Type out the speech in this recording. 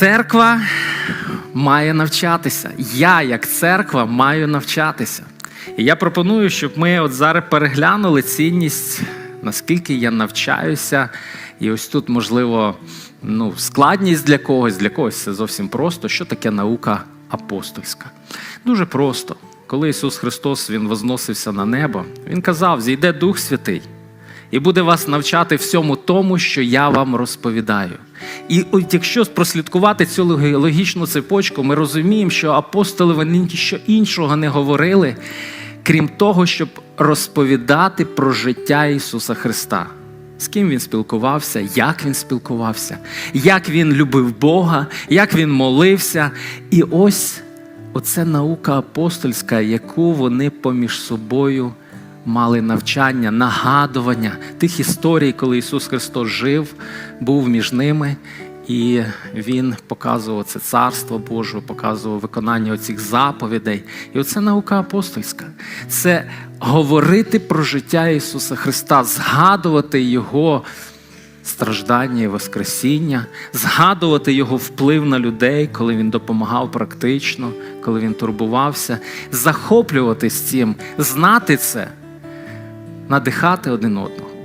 Церква має навчатися. Я, як церква, маю навчатися. І я пропоную, щоб ми от зараз переглянули цінність, наскільки я навчаюся. І ось тут, можливо, ну, складність для когось, для когось це зовсім просто. Що таке наука апостольська? Дуже просто. Коли Ісус Христос Він возносився на небо, Він казав: зійде Дух Святий і буде вас навчати всьому тому, що я вам розповідаю. І от якщо прослідкувати цю логі- логічну цепочку, ми розуміємо, що апостоли вони нічого іншого не говорили, крім того, щоб розповідати про життя Ісуса Христа. З ким він спілкувався, як він спілкувався, як він любив Бога, як він молився. І ось оце наука апостольська, яку вони поміж собою мали навчання, нагадування тих історій, коли Ісус Христос жив, був між ними, і Він показував це царство Боже, показував виконання оцих заповідей. І оце наука апостольська. Це говорити про життя Ісуса Христа, згадувати Його страждання і Воскресіння, згадувати його вплив на людей, коли він допомагав практично, коли він турбувався, захоплюватись цим, знати це, надихати один одного.